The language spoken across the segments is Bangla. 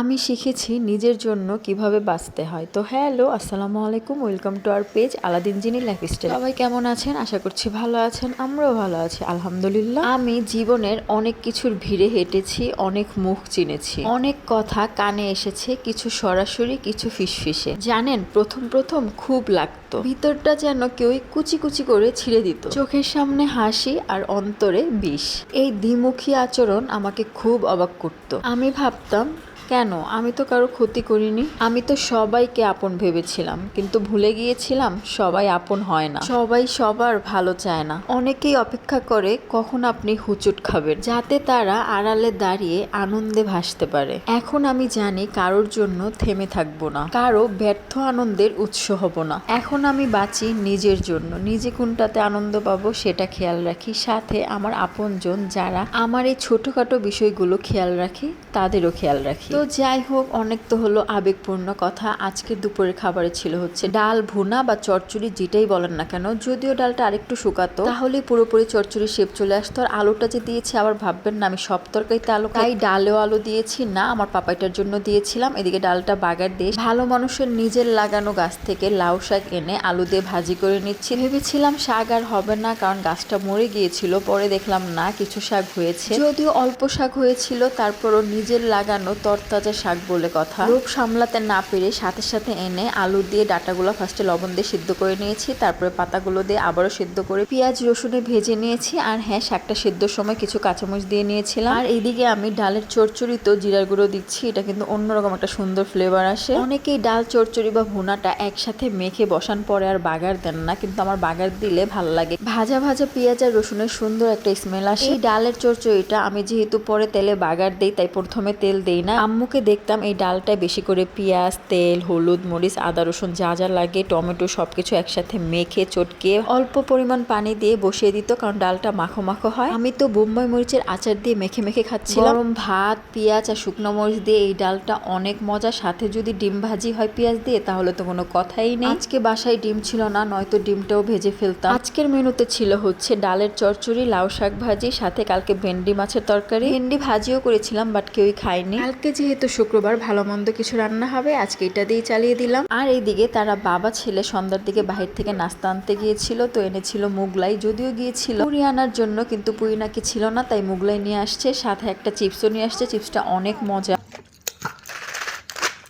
আমি শিখেছি নিজের জন্য কীভাবে বাঁচতে হয়। তো হ্যালো, আসসালামু আলাইকুম, welcome to our page Aladdin genie lifestyle. সবাই কেমন আছেন? আশা করছি ভালো আছেন, আমরাও ভালো আছি, আলহামদুলিল্লাহ। আমি জীবনের অনেক কিছুর ভিড়ে হেঁটেছি, অনেক মুখ চিনেছি। অনেক কথা কানে এসেছে, কিছু সরাসরি, কিছু ফিসফিসে। জানেন, প্রথম প্রথম খুব লাগতো। ভিতরটা যেন কেউই কুচি কুচি করে ছিঁড়ে দিত। চোখের সামনে হাসি আর অন্তরে বিষ। এই দ্বিমুখী আচরণ আমাকে খুব অবাক করত। আমি ভাবতাম কেন? আমি তো কারও ক্ষতি করিনি। আমি তো সবাইকে আপন ভেবেছিলাম, কিন্তু ভুলে গিয়েছিলাম সবাই আপন হয় না। সবাই সবার ভালো চায় না। অনেকেই অপেক্ষা করে কখন আপনি হুচুট খাবেন, যাতে তারা আড়ালে দাঁড়িয়ে আনন্দে ভাসতে পারে। এখন আমি জানি কারোর জন্য থেমে থাকব না। কারও ব্যর্থ আনন্দের উৎস হব না। এখন আমি বাঁচি নিজের জন্য। নিজে কোনটাতে আনন্দ পাবো সেটা খেয়াল রাখি। সাথে আমার আপনজন যারা আমার এই ছোটখাটো বিষয়গুলো খেয়াল রাখি, তাদেরও খেয়াল রাখি। তো যাই হোক, অনেক তো হলো আবেগপূর্ণ কথা। আজকের দুপুরের খাবারে ছিল হচ্ছে ডাল, ভুনা বা চচ্চড়ি, যেটাই বলেন না কেন। যদিও ডালটা আরেকটু শুকাতো তাহলে পুরোপুরি চচ্চড়ি শেপ চলে আসতো। আর আলুটা যে দিয়েছি, আবার ভাববেন না, আমি সব তরকারিতে আলু তাই ডালেও আলু দিয়েছি, না, আমার পাপাইটার জন্য দিয়েছিলাম। এদিকে ডালটা বাগার দিয়ে ভালো মানুষের নিজের লাগানো গাছ থেকে লাউ শাক এনে আলু দিয়ে ভাজি করে নিচ্ছি। ভেবেছিলাম শাক আর হবে না, কারণ গাছটা মরে গিয়েছিল। পরে দেখলাম না, কিছু শাক হয়েছে। যদিও অল্প শাক হয়েছিল, তারপরও নিজের লাগানো তরতাজা শাক বলে কথা। লোভ সামলাতে না পেরে সাথে সাথে এনে আলু দিয়ে ডাটাগুলো ফার্স্টে লবণ দিয়ে সিদ্ধ করে নিয়েছি, তারপরে পাতাগুলো দিয়ে আবারও সিদ্ধ করে পেঁয়াজ, রসুনে ভেজে নিয়েছি আর হ্যাঁ শাকটা সিদ্ধর সময় কিছু কাঁচামরিচ দিয়ে নিয়েছিলাম। আর এইদিকে আমি ডালের চচ্চড়ি তো জিরার গুঁড়ো দিচ্ছি, এটা কিন্তু অন্যরকম একটা সুন্দর ফ্লেভার আসে। অনেকেই ডাল চচ্চড়ি বা ভুনাটা একসাথে মেখে বসান পরে আর বাগার দেন না, কিন্তু আমার বাগার দিলে ভালো লাগে। ভাজা ভাজা পেঁয়াজ আর রসুনের সুন্দর একটা স্মেল আসে। এই ডালের চচ্চড়িটা আমি যেহেতু পরে তেলে বাগার দেই, তাই প্রথমে তেল দেই না আম্মুকে দেখতাম এই ডালটায় বেশি করে পেঁয়াজ, তেল, হলুদ, মরিচ, আদা, রসুন যা যা লাগে, টমেটো সব কিছু একসাথে মেখে, চটকে অল্প পরিমাণ পানি দিয়ে বসিয়ে দিত কারণ ডালটা মাখো মাখো হয়। আমি তো বোম্বাই মরিচের আচার দিয়ে মেখে মেখে খাচ্ছিলাম। ভাত, পেঁয়াজ আর শুকনো মরিচ দিয়ে এই ডালটা অনেক মজা। সাথে যদি ডিম ভাজি হয় পেঁয়াজ দিয়ে, তাহলে তো কোনো কথাই নেই। আজকে বাসায় ডিম ছিল না, নয়তো ডিমটাও ভেজে ফেলতাম। আজকের মেনুতে ছিল হচ্ছে ডালের চচ্চড়ি লাউ শাক ভাজি, সাথে কালকে ভেন্ডি মাছের তরকারি। ভেন্ডি ভাজিও করেছিলাম, বাট কেউই খায়নি। কালকে যেহেতু শুক্রবার ভালো মন্দ কিছু রান্না হবে, আজকে এটা দিয়ে চালিয়ে দিলাম। আর এইদিকে তারা বাবা, ছেলে সন্ধ্যার দিকে বাহির থেকে নাস্তা আনতে গিয়েছিল, তো এনেছিল মুগলাই, যদিও গিয়েছিল। পুরি আনার জন্য কিন্তু পুরি নাকি ছিল না, তাই মুগলাই নিয়ে আসছে, সাথে একটা চিপসও নিয়ে আসছে, চিপসটা অনেক মজা।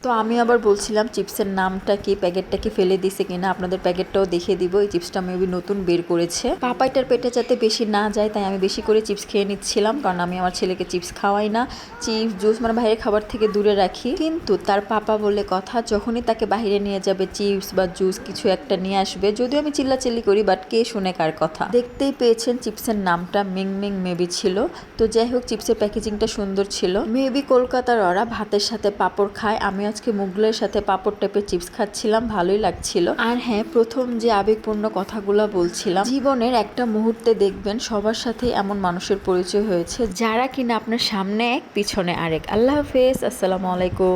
তো আমি আবার বলছিলাম চিপসের নামটা কি, প্যাকেটটা কি ফেলে দিছে কিনা, আপনাদের প্যাকেটটাও দেখে দিব। এই চিপসটা মেবি নতুন বের করেছে। পাপাইটার পেটে যাতে বেশি না যায়, তাই আমি বেশি করে চিপস খেয়ে নিচ্ছিলাম, কারণ আমি আমার ছেলেকে চিপস খাওয়াই না। চিপস, জুস মানে বাইরের খাবার থেকে দূরে রাখি। কিন্তু তার পাপা বলে কথা, যখনই তাকে বাইরে নিয়ে যাবে চিপস বা জুস, কিছু একটা নিয়ে আসবে। যদিও আমি চিল্লাচিল্লি করি, বাট কে শুনে কার কথা। দেখতেই পেয়েছেন চিপসের নামটা মিং মিং মেবি ছিল। তো যাই হোক, চিপসের প্যাকেজিংটা সুন্দর ছিল। মেবি কলকাতার ওরা ভাতের সাথে পাপড় খায় আমি আজকে মুগলের সাথে পাপড় টাইপের চিপস খাচ্ছিলাম, ভালোই লাগছিল। আর হ্যাঁ প্রথম যে আবেগপূর্ণ কথাগুলো বলছিলাম, জীবনের একটা মুহূর্তে দেখবেন সবার সাথে এমন মানুষের পরিচয় হয়েছে, যারা কিনা আপনার সামনে এক, পিছনে আরেক। আল্লাহ হাফেজ, আসসালামু আলাইকুম।